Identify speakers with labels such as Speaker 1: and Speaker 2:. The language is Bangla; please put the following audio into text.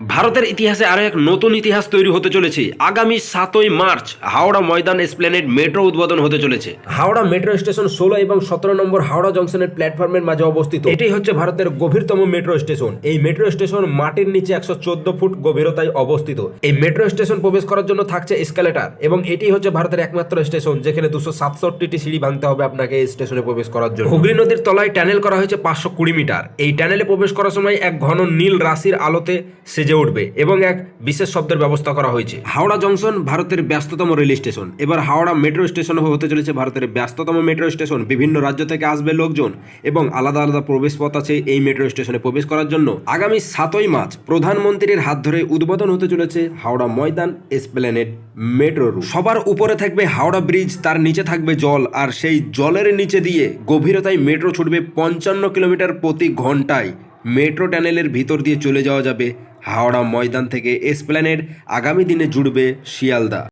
Speaker 1: ভারতের ইতিহাসে আরও এক নতুন ইতিহাস তৈরি হতে চলেছে। আগামী সাতই March Howrah Maidan Esplanade metro উদ্বোধন হতে চলেছে। হাওড়া মেট্রো স্টেশন ষোলো এবং সতেরো নম্বর হাওড়া জংশনের প্ল্যাটফর্মের মাঝে অবস্থিত। এটাই হচ্ছে ভারতের গভীরতম মেট্রো স্টেশন। এই মেট্রো স্টেশন মাটির নিচে একশো চোদ্দ ফুট গভীরতায় অবস্থিত। এই মেট্রো স্টেশন প্রবেশ করার জন্য থাকছে এসকালেটার এবং এটি হচ্ছে ভারতের একমাত্র স্টেশন যেখানে দুশো সাতষট্টিটি সিঁড়ি ভাঙতে হবে আপনাকে এই স্টেশনে প্রবেশ করার জন্য। হুগলি নদীর তলায় ট্যানেল করা হয়েছে পাঁচশো কুড়ি মিটার। এই ট্যানেলে প্রবেশ করার সময় এক ঘন নীল রাশির আলোতে সেজে উঠবে এবং এক বিশেষ শব্দের ব্যবস্থা করা হয়েছে। হাওড়া জংশন ভারতের ব্যস্ততম রেল স্টেশন। এবার হাওড়া মেট্রো স্টেশন হতে চলেছে ভারতের ব্যস্ততম মেট্রো স্টেশন। বিভিন্ন রাজ্য থেকে আসবে লোকজন এবং আলাদা আলাদা প্রবেশ পথ আছে এই মেট্রো স্টেশনে প্রবেশ করার জন্য। আগামী সাতই মার্চ প্রধানমন্ত্রীর হাত ধরে উদ্বোধন হতে চলেছে Howrah Maidan Esplanade metro route. সবার উপরে থাকবে হাওড়া ব্রিজ, তার নিচে থাকবে জল আর সেই জলের নিচে দিয়ে গভীরতায় মেট্রো ছুটবে পঞ্চান্ন কিলোমিটার প্রতি ঘন্টায়। মেট্রো ট্যানেলের ভিতর দিয়ে চলে যাওয়া যাবে। হাওড়া ময়দান থেকে এসপ্ল্যানেড আগামী দিনে জুড়বে শিয়ালদা।